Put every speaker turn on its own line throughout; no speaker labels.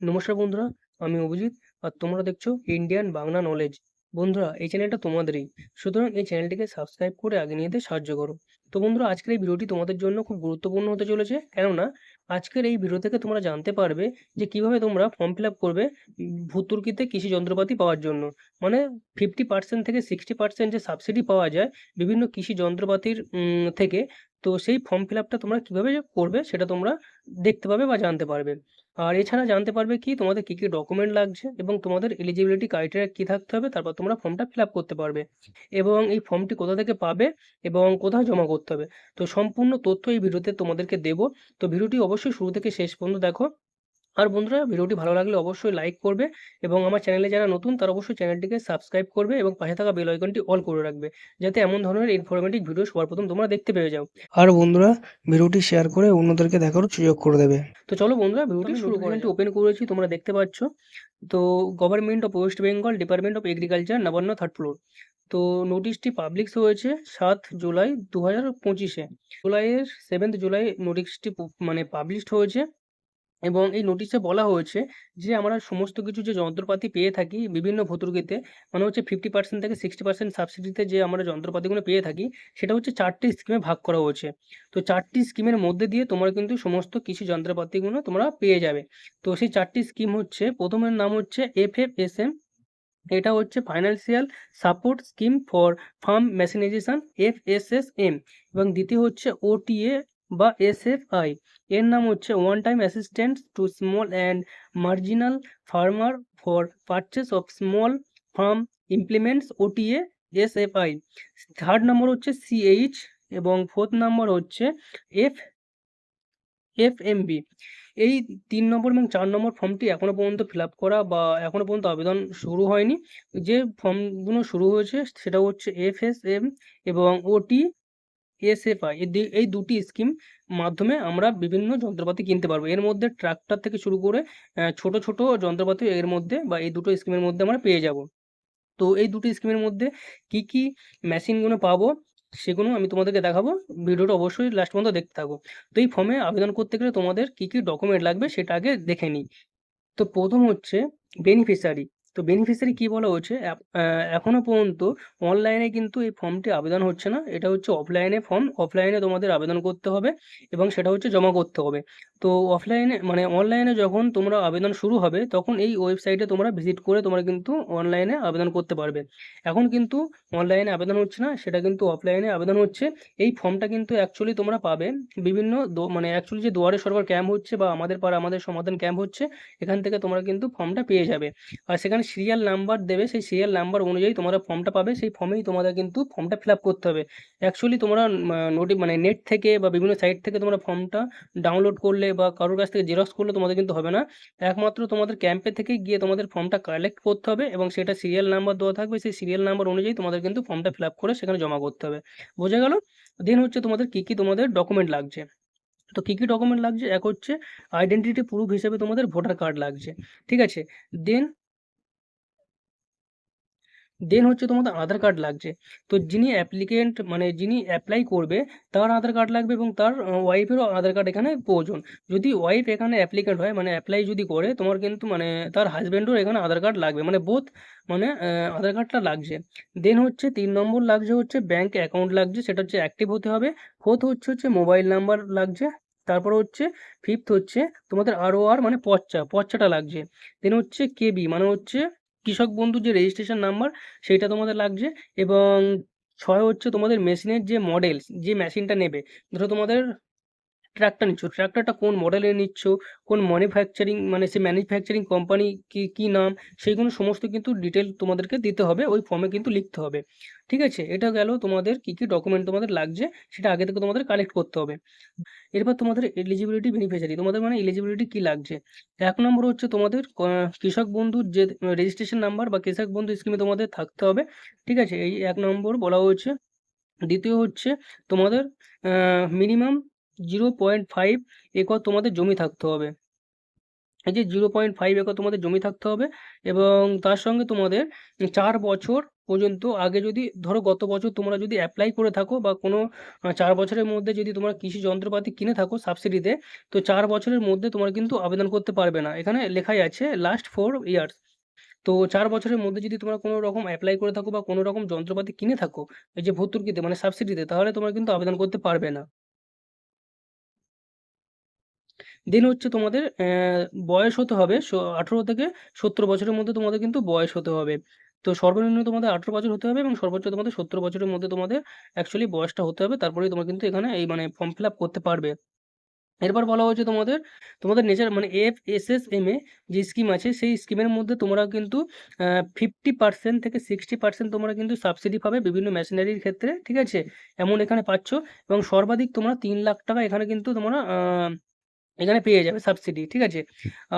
নমস্কার বন্ধুরা, আমি অভিজিৎ আর তোমরা দেখছ ইন্ডিয়ান বাংলা নলেজ বন্ধুরা, এই চ্যানেলটা তোমাদেরই। সুতরাং এই চ্যানেলটিকে সাবস্ক্রাইব করে আগে নিয়ে সাহায্য করো। তো বন্ধুরা, আজকের এই ভিডিওটি তোমাদের জন্য খুব গুরুত্বপূর্ণ হতে চলেছে। কেননা, আজকের এই ভিডিও থেকে তোমরা জানতে পারবে যে কীভাবে তোমরা ফর্ম ফিল আপ করবে ভর্তুকিতে কৃষি যন্ত্রপাতি পাওয়ার জন্য। মানে ফিফটি পার্সেন্ট থেকে সিক্সটি পার্সেন্ট যে সাবসিডি পাওয়া যায় বিভিন্ন কৃষি যন্ত্রপাতির থেকে, তো সেই ফর্ম ফিল আপটা তোমরা কীভাবে করবে সেটা তোমরা দেখতে পাবে বা জানতে পারবে। আর এছাড়া জানতে পারবে কি তোমাদের কি কি ডকুমেন্ট লাগছে এবং তোমাদের এলিজিবিলিটি ক্রাইটেরিয়া কি থাকতে হবে, তারপর তোমরা ফর্মটা ফিল আপ করতে পারবে। এবং এই ফর্মটি কোথা থেকে পাবে এবং কোথায় জমা করতে হবে। তো সম্পূর্ণ তথ্য এই ভিডিওতে তোমাদেরকে দেবো। তো ভিডিওটি অবশ্যই শুরু থেকে শেষ পর্যন্ত দেখো। আর বন্ধুরা ভিডিওটি ভালো লাগলে অবশ্যই লাইক করবে এবং আমার চ্যানেলে যারা নতুন তারা অবশ্যই চ্যানেলটিকে সাবস্ক্রাইব করবে এবং পাশে থাকা বেল আইকনটি অল করে রাখবে যাতে এমন ধরনের ইনফরমেটিভ ভিডিও সবার প্রথম তোমরা দেখতে পেয়ে যাও। আর বন্ধুরা ভিডিওটি শেয়ার করে অন্যদেরকে দেখারও সুযোগ করে দেবে। তো চলো বন্ধুরা ভিডিওটি শুরু করে ওপেন করেছি তোমরা দেখতে পাচ্ছ। তো government of West Bengal department of agriculture Nabanna third floor তো নোটিশটি পাবলিশ হয়েছে সাত জুলাই দু হাজার পঁচিশে। জুলাইয়ের সেভেন্থ জুলাই নোটিশটি মানে পাবলিশড হয়েছে। এবং এই নোটিশে বলা হয়েছে যে, আমরা সমস্ত কিছু যে যন্ত্রপাতি পেয়ে থাকি বিভিন্ন ভর্তুকিতে মানে হচ্ছে ফিফটি পার্সেন্ট থেকে সিক্সটি পার্সেন্ট সাবসিডিতে যে আমরা যন্ত্রপাতিগুলো পেয়ে থাকি, সেটা হচ্ছে চারটি স্কিমে ভাগ করা হয়েছে। তো চারটি স্কিমের মধ্যে দিয়ে তোমরা কিন্তু সমস্ত কৃষি যন্ত্রপাতিগুলো তোমরা পেয়ে যাবে। তো সেই চারটি স্কিম হচ্ছে, প্রথমের নাম হচ্ছে এফ এফ এস এম এটা হচ্ছে financial support scheme for farm mechanisation F S S M এবং দ্বিতীয় হচ্ছে ওটিএ বা এস এফ আই এর নাম হচ্ছে one time assistant to small and marginal farmer for purchase of small farm implements OTA S F I third number হচ্ছে CH এবং fourth নম্বর হচ্ছে এফ এফ এম বি এই তিন নম্বর এবং চার নম্বর ফর্মটি এখনও পর্যন্ত ফিল আপ করা বা এখনও পর্যন্ত আবেদন শুরু হয়নি। যে ফর্মগুলো শুরু হয়েছে সেটা হচ্ছে এফ এস এম এবং ওটি এসএফআই এই দুটি স্কিম মাধ্যমে আমরা বিভিন্ন যন্ত্রপাতি কিনতে পারব। এর মধ্যে ট্রাক্টর থেকে শুরু করে ছোট ছোট যন্ত্রপাতি এর মধ্যে বা এই দুটো স্কিমের মধ্যে আমরা পেয়ে যাব। তো এই দুটো স্কিমের মধ্যে কি কি মেশিনগুলো পাবো, সেগুলো আমি তোমাদেরকে দেখাবো। ভিডিওটা অবশ্যই লাস্ট পর্যন্ত দেখতে থাকো। তো এই ফর্মে আবেদন করতে গেলে তোমাদের কি কি ডকুমেন্ট লাগবে সেটা আগে দেখে নিই। তো প্রথম হচ্ছে বেনিফিশিয়ারি তো বেনিফিশিয়ারি কি বলা হচ্ছে? এখনও পর্যন্ত অনলাইনে কিন্তু এই ফর্মটি আবেদন হচ্ছে না। এটা হচ্ছে অফলাইনে ফর্ম অফলাইনে তোমাদের আবেদন করতে হবে এবং সেটা হচ্ছে জমা করতে হবে। তো অফলাইনে মানে অনলাইনে যখন তোমরা আবেদন শুরু হবে, তখন এই ওয়েবসাইটে তোমরা ভিজিট করে তোমরা কিন্তু অনলাইনে আবেদন করতে পারবে। এখন কিন্তু অনলাইনে আবেদন হচ্ছে না, সেটা কিন্তু অফলাইনে আবেদন হচ্ছে। এই ফর্মটা কিন্তু অ্যাকচুয়ালি তোমরা পাবে। বিভিন্ন মানে অ্যাকচুয়ালি যে দুয়ারে সরকার ক্যাম্প হচ্ছে বা আমাদের পাড়া, আমাদের সমাধান ক্যাম্প হচ্ছে, এখান থেকে তোমরা কিন্তু ফর্মটা পেয়ে যাবে। আর সেখানে সিরিয়াল নাম্বার দেবে, সেই সিরিয়াল নাম্বার অনুযায়ী তোমরা ফর্মটা পাবে, সেই ফর্মেই তোমাদের কিন্তু ফর্মটা ফিল আপ করতে হবে। অ্যাকচুয়ালি তোমরা নোটি মানে নেট থেকে বা বিভিন্ন সাইট থেকে তোমরা ফর্মটা ডাউনলোড করলে বা কারোর কাছ থেকে জেরক্স করলে তোমাদের কিন্তু হবে না। একমাত্র তোমাদের ক্যাম্পে থেকে গিয়ে তোমাদের ফর্মটা কালেক্ট করতে হবে এবং সেটা সিরিয়াল নাম্বার দেওয়া থাকবে। সেই সিরিয়াল নাম্বার অনুযায়ী তোমাদের কিন্তু ফর্মটা ফিল করে সেখানে জমা করতে হবে। বোঝা গেল? দেন হচ্ছে তোমাদের কি কি তোমাদের ডকুমেন্ট লাগছে। তো কী কী ডকুমেন্ট লাগছে? এক হচ্ছে আইডেন্টিটি প্রুফ হিসেবে তোমাদের ভোটার কার্ড লাগছে। ঠিক আছে? দেন দেন হচ্ছে তোমাদের আধার কার্ড লাগছে। তো যিনি অ্যাপ্লিকেন্ট মানে যিনি অ্যাপ্লাই করবে, তার আধার কার্ড লাগবে এবং তার ওয়াইফেরও আধার কার্ড এখানে প্রয়োজন। যদি ওয়াইফ এখানে অ্যাপ্লিকেন্ট হয় মানে অ্যাপ্লাই যদি করে, তোমার কিন্তু মানে তার হাজব্যান্ডও এখানে আধার কার্ড লাগবে। মানে বোথ মানে আধার কার্ডটা লাগছে। দেন হচ্ছে তিন নম্বর লাগছে হচ্ছে ব্যাংক অ্যাকাউন্ট লাগছে, সেটা হচ্ছে অ্যাক্টিভ হতে হবে। ফোর্থ হচ্ছে হচ্ছে মোবাইল নাম্বার লাগছে। তারপর হচ্ছে ফিফথ হচ্ছে তোমাদের আরও আর মানে পচ্চা পচ্চাটা লাগছে। দেন হচ্ছে কেবি মানে হচ্ছে কৃষক বন্ধুর যে রেজিস্ট্রেশন নাম্বার সেইটা তোমাদের লাগছে এবং ছয় হচ্ছে তোমাদের মেশিনের যে মডেল যে মেশিনটা নেবে, ধরো তোমাদের ট্রাক্টর নিচ্ছ? ট্রাক্টরটা কোন মডেলের নিচ্ছ? কোন ম্যানুফ্যাকচারিং মানে সে ম্যানুফ্যাকচারিং কোম্পানি কি কি নাম? সেইগুলো সমস্ত কিন্তু ডিটেল তোমাদেরকে দিতে হবে, ওই ফর্মে কিন্তু লিখতে হবে। ঠিক আছে? এটা গেল তোমাদের কি কি ডকুমেন্ট তোমাদের লাগছে, সেটা আগে থেকে তোমাদের কালেক্ট করতে হবে। এরপর তোমাদের এলিজিবিলিটি বেনিফিশিয়ারি তোমাদের মানে এলিজিবিলিটি কি লাগছে? এক নম্বর হচ্ছে তোমাদের কৃষক বন্ধুর যে রেজিস্ট্রেশন নাম্বার বা কৃষক বন্ধু স্কিমে তোমাদের থাকতে হবে। ঠিক আছে? এই এক নম্বর বলা হয়েছে। দ্বিতীয় হচ্ছে তোমাদের minimum zero point five acre তোমাদের জমি থাকতে হবে। এই যে জিরো পয়েন্ট ফাইভ একর তোমাদের জমি থাকতে হবে এবং তার সঙ্গে তোমাদের চার বছর পর্যন্ত আগে যদি, ধরো গত বছর তোমরা যদি অ্যাপ্লাই করে থাকো বা কোনো চার বছরের মধ্যে যদি তোমরা কৃষি যন্ত্রপাতি কিনে থাকো সাবসিডিতে তো চার বছরের মধ্যে তোমরা কিন্তু আবেদন করতে পারবে না। এখানে লেখাই আছে লাস্ট ফোর ইয়ার্স তো চার বছরের মধ্যে যদি তোমরা কোনো রকম অ্যাপ্লাই করে থাকো বা কোনো রকম যন্ত্রপাতি কিনে থাকো, এই যে ভর্তুকিতে মানে সাবসিডিতে তাহলে তোমরা কিন্তু আবেদন করতে পারবে না। দেন হচ্ছে তোমাদের বয়স হতে হবে আঠেরো থেকে সত্তর বছরের মধ্যে তোমাদের কিন্তু বয়স হতে হবে। তো সর্বনিম্ন তোমাদের আঠেরো বছর হতে হবে এবং সর্বোচ্চ তোমাদের সত্তর বছরের মধ্যে তোমাদের অ্যাকচুয়ালি বয়সটা হতে হবে। তারপরেই তোমরা কিন্তু এখানে এই মানে ফর্ম ফিল আপ করতে পারবে। এরপর বলা হয়েছে তোমাদের তোমাদের নেচার মানে F S S M A যে স্কিম আছে, সেই স্কিমের মধ্যে তোমরা কিন্তু ফিফটি পার্সেন্ট থেকে সিক্সটি পার্সেন্ট তোমরা কিন্তু সাবসিডি পাবে বিভিন্ন মেশিনারির ক্ষেত্রে, ঠিক আছে? এমন এখানে পাচ্ছ এবং সর্বাধিক তোমরা তিন লাখ টাকা এখানে কিন্তু তোমরা এখানে পেয়ে যাবে সাবসিডি ঠিক আছে?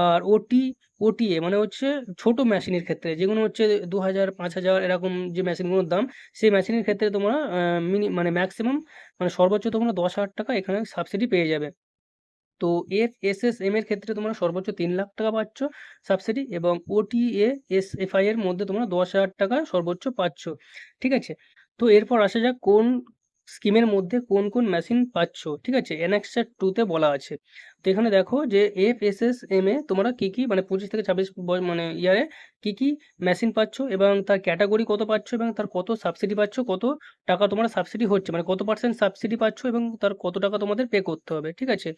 আর ওটি ওটিএ মানে হচ্ছে ছোট মেশিনের ক্ষেত্রে যেগুলো হচ্ছে দু হাজার পাঁচ হাজার এরকম যে মেশিনগুলোর দাম সেই মেশিনের ক্ষেত্রে তোমরা মিনি মানে ম্যাক্সিমাম মানে সর্বোচ্চ তোমরা দশ হাজার টাকা এখানে সাবসিডি পেয়ে যাবে। তো এফ এস এস এম এর ক্ষেত্রে তোমরা সর্বোচ্চ তিন লাখ টাকা পাচ্ছ সাবসিডি এবং ওটিএ এস এফ আই এর মধ্যে তোমরা দশ হাজার টাকা সর্বোচ্চ পাচ্ছ ঠিক আছে? তো এরপর আসা যাক কোন স্কিমের মধ্যে কোন কোন মেশিন পাচ্ছ? ঠিক আছে? এনএক্সার টুতে বলা আছে। তো এখানে দেখো যে F S S M A তোমরা কী কী মানে পঁচিশ থেকে ছাব্বিশ মানে ইয়ারে কী কী মেশিন পাচ্ছ এবং তার ক্যাটাগরি কত পাচ্ছ এবং তার কত সাবসিডি পাচ্ছ? কত টাকা তোমরা সাবসিডি হচ্ছে? মানে কত পার্সেন্ট সাবসিডি পাচ্ছ এবং তার কত টাকা তোমাদের পে করতে হবে? ঠিক আছে?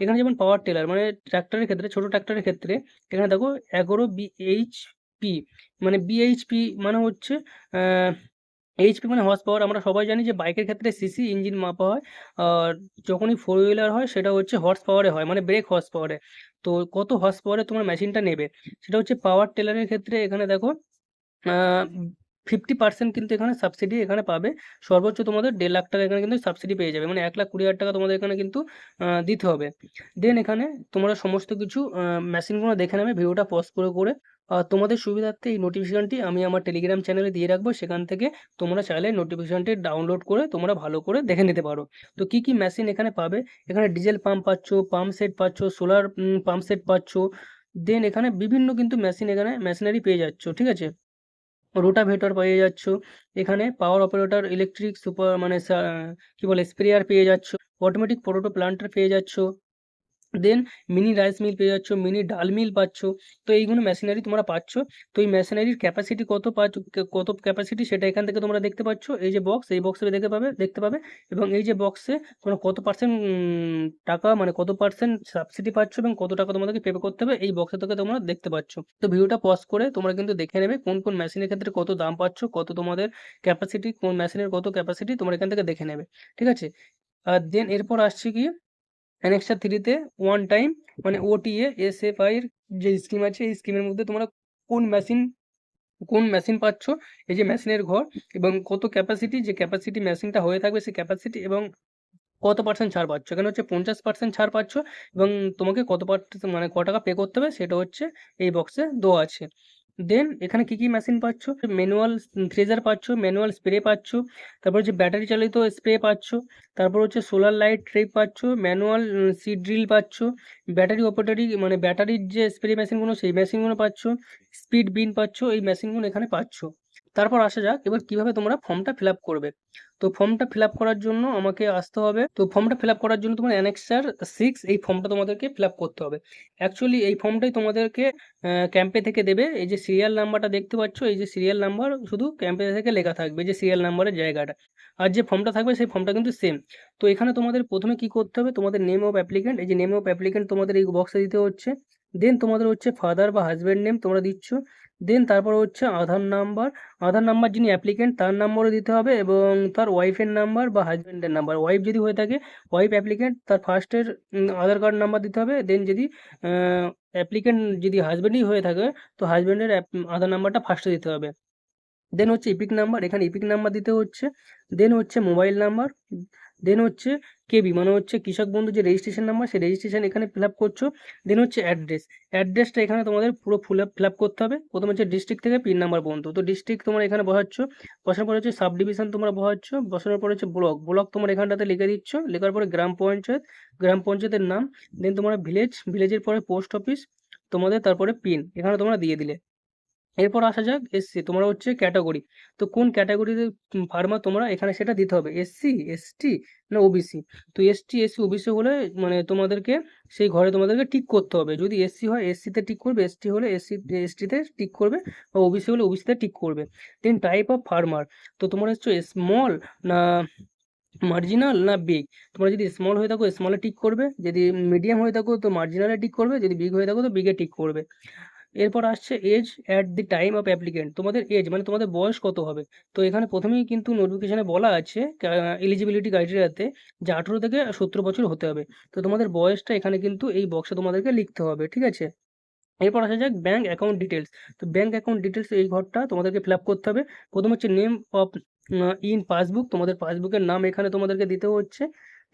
এখানে যেমন পাওয়ার টেলার মানে ট্র্যাক্টরের ক্ষেত্রে, ছোট ট্র্যাক্টরের ক্ষেত্রে এখানে দেখো এগারো বিএইচপি মানে বিএইচপি মানে হচ্ছে এইচপি মানে হর্স পাওয়ার। আমরা সবাই জানি যে বাইকের ক্ষেত্রে সিসি ইঞ্জিন মাপা হয়। আর যখনই ফোর হুইলার হয়, সেটা হচ্ছে হর্স পাওয়ারে হয় মানে ব্রেক হর্স পাওয়ারে তো কত হর্স পাওয়ারে তোমার মেশিনটা নেবে? সেটা হচ্ছে পাওয়ার টেলারের ক্ষেত্রে এখানে দেখো ফিফটি পার্সেন্ট কিন্তু এখানে সাবসিডি এখানে পাবে। সর্বোচ্চ তোমাদের দেড় লাখ টাকা এখানে কিন্তু সাবসিডি পেয়ে যাবে। মানে এক লাখ কুড়ি হাজার টাকা তোমাদের এখানে কিন্তু দিতে হবে। দেন এখানে তোমরা সমস্ত কিছু মেশিনগুলো দেখে নেবে ভিডিওটা পজ করে করে। তোমাদের সুবিধার্থে এই নোটিফিকেশানটি আমি আমার টেলিগ্রাম চ্যানেলে দিয়ে রাখব। সেখান থেকে তোমরা চাইলে নোটিফিকেশনটি ডাউনলোড করে তোমরা ভালো করে দেখে নিতে পারো। তো কি কি মেশিন এখানে পাবে? এখানে ডিজেল পাম্প পাচ্ছ পাম্প সেট পাচ্ছ সোলার পাম্প সেট পাচ্ছ। দেন এখানে বিভিন্ন কিন্তু মেশিন এখানে মেশিনারি পেয়ে যাচ্ছ, ঠিক আছে? রোটাভেটর পেয়ে যাচ্ছ। এখানে পাওয়ার অপারেটর ইলেকট্রিক সুপার মানে কি বলে স্প্রেয়ার পেয়ে যাচ্ছ। অটোমেটিক পোটোটো প্লান্টার পেয়ে যাচ্ছ। দেন মিনি রাইস মিল পেয়ে যাচ্ছ মিনি ডাল মিল পাচ্ছ। তো এইগুলো মেশিনারি তোমরা পাচ্ছ। তো এই মেশিনারির ক্যাপাসিটি কত পাচ্ছ, কত ক্যাপাসিটি সেটা এখান থেকে তোমরা দেখতে পাচ্ছ। এই যে বক্স এই বক্সে দেখতে পাবে দেখতে পাবে। এবং এই যে বক্সে তোমরা কত পার্সেন্ট টাকা মানে কত পার্সেন্ট সাবসিডি পাচ্ছ এবং কত টাকা তোমাদেরকে পে করতে হবে, এই বক্সে থেকে তোমরা দেখতে পাচ্ছ। তো ভিডিওটা পজ করে তোমরা কিন্তু দেখে নেবে কোন কোন মেশিনের ক্ষেত্রে কত দাম পাচ্ছ, কত তোমাদের ক্যাপাসিটি কোন মেশিনের কত ক্যাপাসিটি তোমরা এখান থেকে দেখে নেবে। ঠিক আছে? আর দেন এরপর আসছে কি অ্যানেক্সা থ্রিতে ওয়ান টাইম মানে ওটিএ এস এফ আইয়ের যে স্কিম আছে, এই স্কিমের মধ্যে তোমরা কোন মেশিন কোন মেশিন পাচ্ছ, এই যে মেশিনের ঘর, এবং কত ক্যাপাসিটি যে ক্যাপাসিটি মেশিনটা হয়ে থাকবে, সেই ক্যাপাসিটি এবং কত পার্সেন্ট ছাড় পাচ্ছ। এখানে হচ্ছে পঞ্চাশ পার্সেন্ট ছাড় পাচ্ছ, এবং তোমাকে কত পার্সেন্ট মানে ক টাকা পে করতে হবে, সেটা হচ্ছে এই বক্সে দেওয়া আছে। দেন এখানে কি কি মেশিন পাচ্ছ? ম্যানুয়াল থ্রেজার পাচ্ছ ম্যানুয়াল স্প্রে পাচ্ছ, তারপর হচ্ছে ব্যাটারি চালিত স্প্রে পাচ্ছ, তারপর হচ্ছে সোলার লাইট ট্রেপ পাচ্ছ ম্যানুয়াল সিড ড্রিল পাচ্ছ ব্যাটারি অপারেটারি মানে ব্যাটারির যে স্প্রে মেশিনগুলো সেই মেশিনগুলো পাচ্ছ স্পিড বিন পাচ্ছ, এই মেশিনগুলো এখানে পাচ্ছ। তারপর আসা যাক, এবার কীভাবে তোমরা ফর্মটা ফিল করবে। তো ফর্মটা ফিল করার জন্য আমাকে আসতে হবে। তো ফর্মটা ফিল করার জন্য তোমার অ্যানেক্সার সিক্স এই ফর্মটা তোমাদেরকে ফিল করতে হবে। অ্যাকচুয়ালি এই ফর্মটাই তোমাদেরকে ক্যাম্পে থেকে দেবে। এই যে সিরিয়াল নাম্বারটা দেখতে পাচ্ছ, এই যে সিরিয়াল নাম্বার শুধু ক্যাম্পে থেকে লেখা থাকবে, যে সিরিয়াল নাম্বারের জায়গাটা। আর যে ফর্মটা থাকবে, সেই ফর্মটা কিন্তু সেম তো এখানে তোমাদের প্রথমে কি করতে হবে, তোমাদের নেম অফ অ্যাপ্লিকেন্ট এই যে নেম অফ অ্যাপ্লিকেন্ট তোমাদের এই বক্সে দিতে হচ্ছে। দেন তোমাদের হচ্ছে ফাদার বা হাজব্যান্ড নেম তোমরা দিচ্ছ। দেন তারপর হচ্ছে আধার নাম্বার। আধার নাম্বার যিনি অ্যাপ্লিকেন্ট তার নাম্বারও দিতে হবে এবং তার ওয়াইফের নাম্বার বা হাজব্যান্ডের নাম্বার। ওয়াইফ যদি হয়ে থাকে ওয়াইফ অ্যাপ্লিকেন্ট তার ফার্স্টের আধার কার্ড নাম্বার দিতে হবে। দেন যদি অ্যাপ্লিকেন্ট যদি হাজব্যান্ডই হয়ে থাকে, তো হাজব্যান্ডের আধার নাম্বারটা ফার্স্টে দিতে হবে। দেন হচ্ছে ইপিক নাম্বার এখানে ইপিক নাম্বার দিতে হচ্ছে। দেন হচ্ছে মোবাইল নাম্বার দেন হচ্ছে কেবি মানে হচ্ছে কৃষক বন্ধু যে রেজিস্ট্রেশন নাম্বার সেই রেজিস্ট্রেশন এখানে ফিল আপ করছ। দেন হচ্ছে অ্যাড্রেস অ্যাড্রেসটা এখানে তোমাদের পুরো ফুল আপ ফিল আপ করতে হবে। প্রথমে হচ্ছে ডিস্ট্রিক্ট থেকে পিন নাম্বার পর্যন্ত। তো ডিস্ট্রিক্ট তোমরা এখানে বসাচ্ছ। বসার পরে হচ্ছে সাব ডিভিশন তোমরা বসাচ্ছ। বসানোর পরে হচ্ছে ব্লক ব্লক তোমার এখানটাতে লিখে দিচ্ছ। লেখার পরে গ্রাম পঞ্চায়েত। গ্রাম পঞ্চায়েতের নাম। দেন তোমরা ভিলেজ ভিলেজের পরে পোস্ট অফিস তোমাদের তারপরে পিন এখানে তোমরা দিয়ে দিলে। এরপর আসা যাক এসসি তোমরা হচ্ছে ক্যাটাগরি তো কোন ক্যাটাগরিতে ফার্মার তোমরা এখানে সেটা দিতে হবে? এসসি এসটি না ওবিসি তো এসটি এসসি ওবিসি হলে মানে তোমাদেরকে, সেই ঘরে তোমাদেরকে টিক করতে হবে। যদি এসসি হয় এসসিতে টিক করবে এসটি হলে এসসি এসটিতে টিক করবে, বা ওবিসি হলে ওবিসিতে টিক করবে। দেন টাইপ অফ ফার্মার তো তোমরা হচ্ছে স্মল না মার্জিনাল না বিগ তোমরা যদি স্মল হয়ে থাকো স্মলে টিক করবে। যদি মিডিয়াম হয়ে থাকো, তো মার্জিনালে টিক করবে। যদি বিগ হয়ে থাকো, তো বিগে টিক করবে। এরপর আসছে age at the time of applicant তোমাদের এজ মানে তোমাদের বয়স কত হবে? তো এখানে প্রথমেই কিন্তু নোটিফিকেশানে বলা আছে এলিজিবিলিটি ক্রাইটেরিয়াতে যে আঠেরো থেকে সত্তর বছর হতে হবে। তো তোমাদের বয়সটা এখানে কিন্তু এই বক্সে তোমাদেরকে লিখতে হবে, ঠিক আছে? এরপর আসা যাক ব্যাঙ্ক অ্যাকাউন্ট ডিটেলস তো ব্যাঙ্ক অ্যাকাউন্ট ডিটেলস এই ঘরটা তোমাদেরকে ফিল করতে হবে। প্রথম হচ্ছে নেম অফ ইন পাসবুক তোমাদের পাসবুকের নাম এখানে তোমাদেরকে দিতে হচ্ছে,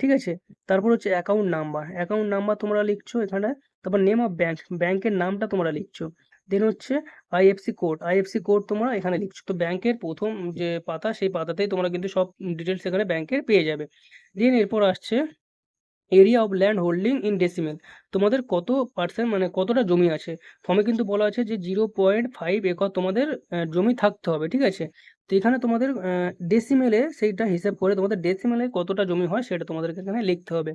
ঠিক আছে? তারপর হচ্ছে অ্যাকাউন্ট নাম্বার অ্যাকাউন্ট নাম্বার তোমরা লিখছো এখানে। তারপর নেম অফ ব্যাঙ্ক ব্যাংকের নামটা তোমরা লিখছো। দেন হচ্ছে আইএফসি কোড আইএফসি কোড তোমরা এখানে লিখছো। তো ব্যাংকের প্রথম যে পাতা, সেই পাতাতেই তোমরা কিন্তু সব ডিটেলস এখানে ব্যাংকের পেয়ে যাবে। দেন এরপর আসছে area of land holding in decimal তোমাদের কত পার্সেন্ট মানে কতটা জমি আছে? ফর্মে কিন্তু বলা আছে যে জিরো পয়েন্ট ফাইভ একর তোমাদের জমি থাকতে হবে, ঠিক আছে? তো এখানে তোমাদের ডেসিমেলে সেইটা হিসাব করে তোমাদের ডেসিমেলে কতটা জমি হয় সেটা তোমাদেরকে এখানে লিখতে হবে।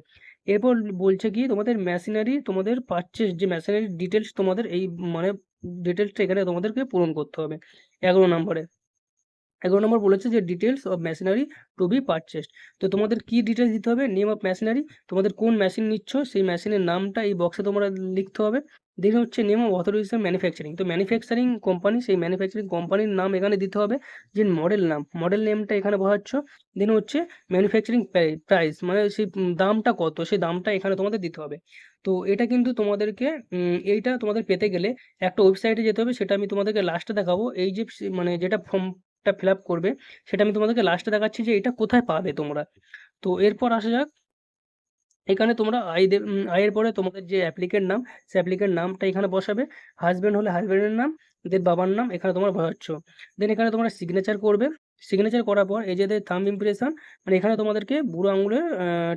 এরপর বলছে কি, তোমাদের মেশিনারি তোমাদের পারচেস যে মেশিনারি ডিটেলস তোমাদের এই মানে ডিটেলসটা এখানে তোমাদেরকে পূরণ করতে হবে। এগারো নম্বরে। এগারো নম্বর বলেছে যে details of machinery to be purchased তো তোমাদের কি ডিটেলস দিতে হবে? নেম অফ মেশিনারি তোমাদের কোন মেশিন নিচ্ছ? সেই মেশিনের নামটা এই বক্সে তোমরা লিখতে হবে। দেন হচ্ছে নেম অফ অথরাইজেশন ম্যানুফ্যাকচারিং তো ম্যানুফ্যাকচারিং কোম্পানি সেই ম্যানুফ্যাকচারিং কোম্পানির নাম এখানে দিতে হবে যে মডেল নাম। মডেল নেমটা এখানে বসাচ্ছ। দেন হচ্ছে ম্যানুফ্যাকচারিং প্রাইস মানে সেই দামটা কত? সেই দামটা এখানে তোমাদের দিতে হবে। তো এটা কিন্তু তোমাদেরকে এইটা তোমাদের পেতে গেলে একটা ওয়েবসাইটে যেতে হবে। সেটা আমি তোমাদেরকে লাস্টে দেখাবো। এই যে মানে যেটা ফর্ম টা ফিল করবে, সেটা আমি তোমাদেরকে লাস্টে দেখাচ্ছি যে এটা কোথায় পাবে তোমরা। তো এরপর আসা যাক, এখানে তোমরা আই আয়ের পরে তোমাদের যে অ্যাপ্লিকেন্ট নাম, সে অ্যাপ্লিকেন্ট নামটা এখানে বসাবে। হাজব্যান্ড হলে হাজব্যান্ডের নাম দেন বাবার নাম, এখানে তোমরা বসাচ্ছ। দেন এখানে তোমরা সিগনেচার করবে। সিগনেচার করার পর এই যে থাম ইমপ্রেশন মানে এখানে তোমাদেরকে বুড়ো আঙুলের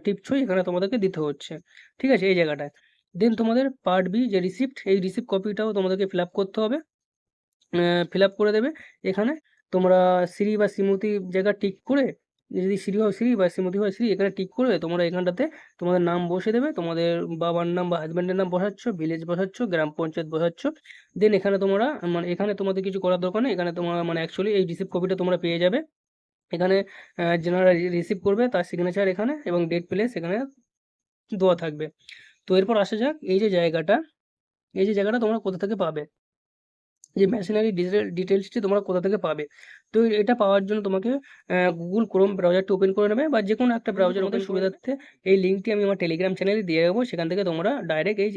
টিপছই এখানে তোমাদেরকে দিতে হচ্ছে। ঠিক আছে? এই জায়গাটায়। দেন তোমাদের পার্ট বি যে রিসিপ্ট এই রিসিপ্ট কপিটাও তোমাদেরকে ফিল করতে হবে। ফিল করে দেবে। এখানে তোমরা শ্রী বা শ্রীমতী জায়গা টিক করে, যদি শ্রী হয় শ্রী বা শ্রীমতী হয় শ্রী এখানে টিক করবে, তোমরা এখানটাতে তোমাদের নাম বসে দেবে, তোমাদের বাবার নাম বা হাজব্যান্ডের নাম বসাচ্ছ ভিলেজ বসাচ্ছ, গ্রাম পঞ্চায়েত বসাচ্ছ দেন এখানে তোমরা মানে এখানে তোমাদের কিছু করার দরকার নেই, এখানে তোমরা মানে অ্যাকচুয়ালি এই রিসিপ্ট কপিটা তোমরা পেয়ে যাবে। এখানে যারা রিসিভ করবে, তার সিগনেচার এখানে এবং ডেট প্লেস এখানে দেওয়া থাকবে। তো এরপর আসা যাক, এই যে জায়গাটা, এই যে জায়গাটা তোমরা কোথা থেকে পাবে? যে মেশিনারি ডিটেল ডিটেলসটি তোমরা কোথা থেকে পাবে? তো এটা পাওয়ার জন্য তোমাকে গুগল ক্রোম ব্রাউজারটি ওপেন করে নেবে বা যে কোনো একটা ব্রাউজার মধ্যে সুবিধার্থে এই লিঙ্কটি আমি আমার টেলিগ্রাম চ্যানেলে দিয়ে দেবো। সেখান থেকে তোমরা ডাইরেক্ট এই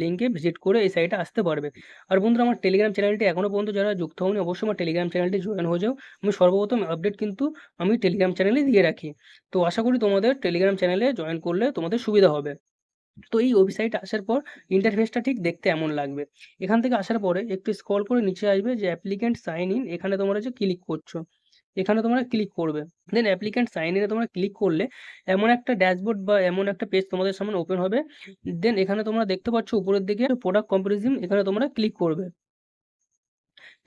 লিঙ্কে ভিজিট করে এই সাইটে আসতে পারবে। আর বন্ধুরা আমার টেলিগ্রাম চ্যানেলটি এখনও পর্যন্ত যারা যুক্ত হয়নি অবশ্যই আমার টেলিগ্রাম চ্যানেলটি জয়েন হয়ে যাও। আমি সর্বপ্রথম আপডেট কিন্তু আমি টেলিগ্রাম চ্যানেলে দিয়ে রাখি। তো আশা করি তোমাদের টেলিগ্রাম চ্যানেলে জয়েন করলে তোমাদের সুবিধা হবে। তো এই ওয়েবসাইট আসার পর ইন্টারফেসটা ঠিক দেখতে এমন লাগবে। এখান থেকে আসার পরে একটু স্ক্রল করে নিচে আসবে যে অ্যাপ্লিকেন্ট সাইন ইন এখানে তোমরা যে ক্লিক করছ। এখানে তোমরা ক্লিক করবে। দেন অ্যাপ্লিক্যান্ট সাইন ইনে তোমরা ক্লিক করলে এমন একটা ড্যাশবোর্ড বা এমন একটা পেজ তোমাদের সামনে ওপেন হবে। দেন এখানে তোমরা দেখতে পাচ্ছ উপরের দিকে প্রোডাক্ট কম্পারিজন এখানে তোমরা ক্লিক করবে।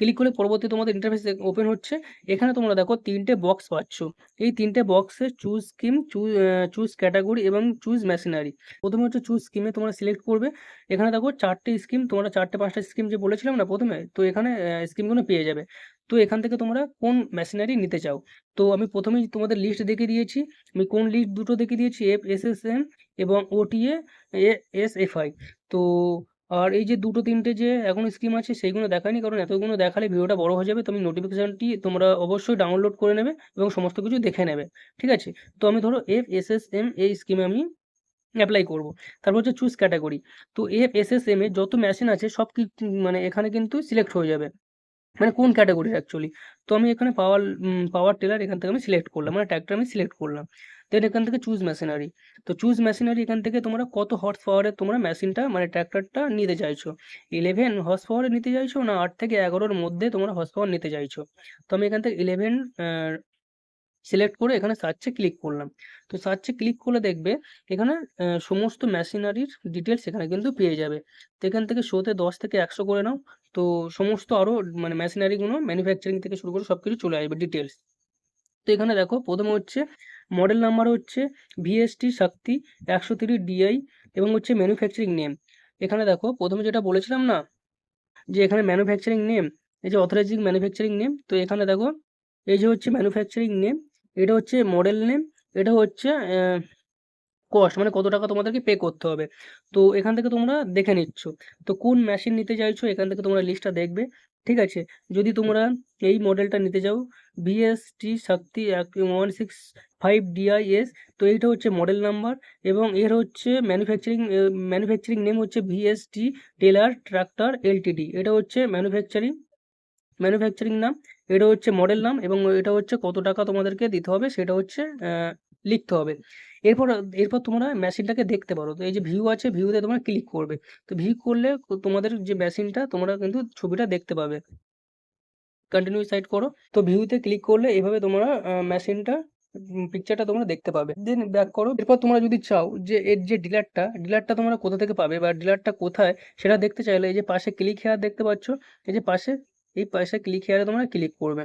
ক্লিক করলে পরবর্তী তোমাদের ইন্টারফেস ওপেন হচ্ছে। এখানে তোমরা দেখো তিনটে বক্স পাচ্ছ। এই তিনটে বক্সে choose scheme choose choose category এবং চুজ মেশিনারি প্রথমে হচ্ছে চুজ স্কিমে তোমরা সিলেক্ট করবে। এখানে দেখো চারটে স্কিম তোমরা চারটে পাঁচটা স্কিম যে বলেছিলাম না প্রথমে, তো এখানে স্কিমগুলো পেয়ে যাবে। তো এখান থেকে তোমরা কোন মেশিনারি নিতে চাও? তো আমি প্রথমেই তোমাদের লিস্ট দেখে দিয়েছি। আমি কোন লিস্ট দুটো দেখে দিয়েছি এফ এস এস এম এবং ওটিএ এস এফ আই তো আর এই যে দুটো তিনটে যে এখন স্কিম আছে, সেইগুলো দেখায়নি, কারণ এতগুলো দেখালে ভিডিওটা বড় হয়ে যাবে তুমি নোটিফিকেশানটি তোমরা অবশ্যই ডাউনলোড করে নেবে এবং সমস্ত কিছু দেখে নেবে, ঠিক আছে? তো আমি ধরো এফ এস এস এম এই স্কিমে আমি অ্যাপ্লাই করব। তারপর হচ্ছে চুজ ক্যাটাগরি তো F S S M A যত মেশিন আছে, সব মানে এখানে কিন্তু সিলেক্ট হয়ে যাবে। মানে কোন ক্যাটাগরির অ্যাকচুয়ালি তো আমি এখানে পাওয়ার পাওয়ার টেলার এখান থেকে আমি সিলেক্ট করলাম মানে ট্র্যাক্টর আমি সিলেক্ট করলাম। দেন এখান থেকে চুজ মেশিনারি তো চুজ মেশিনারি এখান থেকে তোমরা কত হর্স পাওয়ারের তোমরা মেশিনটা মানে ট্র্যাক্টরটা নিতে চাইছো? ইলেভেন হর্স পাওয়ারে নিতে চাইছো না আট থেকে এগারোর মধ্যে তোমরা হর্স পাওয়ার নিতে চাইছো? তো আমি এখান থেকে ইলেভেন সিলেক্ট করে এখানে সার্চে ক্লিক করলাম। তো সার্চে ক্লিক করলে দেখবে এখানে সমস্ত মেশিনারির ডিটেলস এখানে কিন্তু পেয়ে যাবে। তো এখান থেকে শোতে দশ থেকে একশো করে নাও। তো সমস্ত আরও মানে মেশিনারিগুলো ম্যানুফ্যাকচারিং থেকে শুরু করে সব কিছু চলে আসবে ডিটেলস তো এখানে দেখো, প্রথমে হচ্ছে মডেল নাম্বার হচ্ছে ভিএসটি শক্তি একশো তিরিশ ডিআই এবং হচ্ছে ম্যানুফ্যাকচারিং নেম এখানে দেখো, প্রথমে যেটা বলেছিলাম না, যে এখানে ম্যানুফ্যাকচারিং নেম এই যে অথরাইজিং ম্যানুফ্যাকচারিং নেম তো এখানে দেখো, এই যে হচ্ছে ম্যানুফ্যাকচারিং নেম এটা হচ্ছে মডেল নেম এটা হচ্ছে কস্ট মানে কত টাকা তোমাদেরকে পে করতে হবে। তো এখান থেকে তোমরা দেখে নিচ্ছ। তো কোন মেশিন নিতে চাইছো, এখান থেকে তোমরা লিস্টটা দেখবে। ঠিক আছে? যদি তোমরা এই মডেলটা নিতে চাও BST Shakti one six five DIS তো এইটা হচ্ছে মডেল নাম্বার এবং এর হচ্ছে ম্যানুফ্যাকচারিং ম্যানুফ্যাকচারিং নেম হচ্ছে ভিএসটি টেলার ট্রাক্টর এলটিডি এটা হচ্ছে ম্যানুফ্যাকচারিং ম্যানুফ্যাকচারিং নাম এটা হচ্ছে মডেল নাম এবং এটা হচ্ছে কত টাকা তোমাদেরকে দিতে হবে সেটা হচ্ছে লিখতে হবে। এরপর এরপর তোমরা মেশিনটাকে দেখতে পারো। তো এই যে ভিউ আছে ভিউতে তোমরা ক্লিক করবে। তো ভিউ করলে তোমাদের যে মেশিনটা তোমরা কিন্তু ছবিটা দেখতে পাবে। কন্টিনিউ সাইড করো। তো ভিউতে ক্লিক করলে এভাবে তোমরা মেশিনটা পিকচারটা তোমরা দেখতে পাবে। দেন ব্যাক করো। এরপর তোমরা যদি চাও যে এর যে ডিলারটা ডিলারটা তোমরা কোথা থেকে পাবে বা ডিলারটা কোথায়, সেটা দেখতে চাইলে এই যে পাশে ক্লিক হেয়ার দেখতে পাচ্ছ, এই যে পাশে, এই পাশে ক্লিক হেয়ারে তোমরা ক্লিক করবে।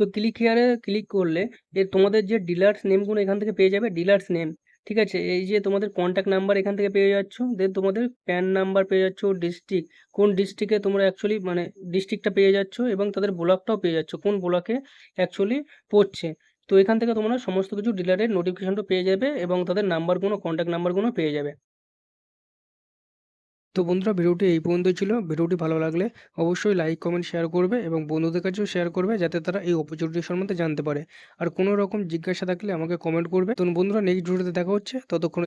তো ক্লিক হেয়ারে ক্লিক করলে এর তোমাদের যে ডিলার্স নেমগুলো এখান থেকে পেয়ে যাবে ডিলার্স নেম ঠিক আছে? এই যে তোমাদের কন্ট্যাক্ট নাম্বার এখান থেকে পেয়ে যাচ্ছ দেন তোমাদের প্যান নাম্বার পেয়ে যাচ্ছ ডিস্ট্রিক্ট কোন ডিস্ট্রিক্টে তোমরা অ্যাকচুয়ালি মানে ডিস্ট্রিক্টটা পেয়ে যাচ্ছ এবং তাদের ব্লকটাও পেয়ে যাচ্ছ, কোন ব্লকে অ্যাকচুয়ালি পড়ছে। তো এখান থেকে তোমরা সমস্ত কিছু ডিলারের নোটিফিকেশনটা পেয়ে যাবে এবং তাদের নাম্বারগুলো কন্ট্যাক্ট নাম্বারগুলো পেয়ে যাবে। তো বন্ধুরা ভিডিওটি এই পর্যন্ত ছিল। ভিডিওটি ভালো লাগলে অবশ্যই লাইক কমেন্ট শেয়ার করবে এবং বন্ধুদের কাছেও শেয়ার করবে যাতে তারা এই অপরচুনিটি সম্বন্ধে জানতে পারে। আর কোনো রকম জিজ্ঞাসা থাকলে আমাকে কমেন্ট করবে। তো বন্ধুরা নেক্সট ভিডিওতে দেখা হচ্ছে। ততক্ষণ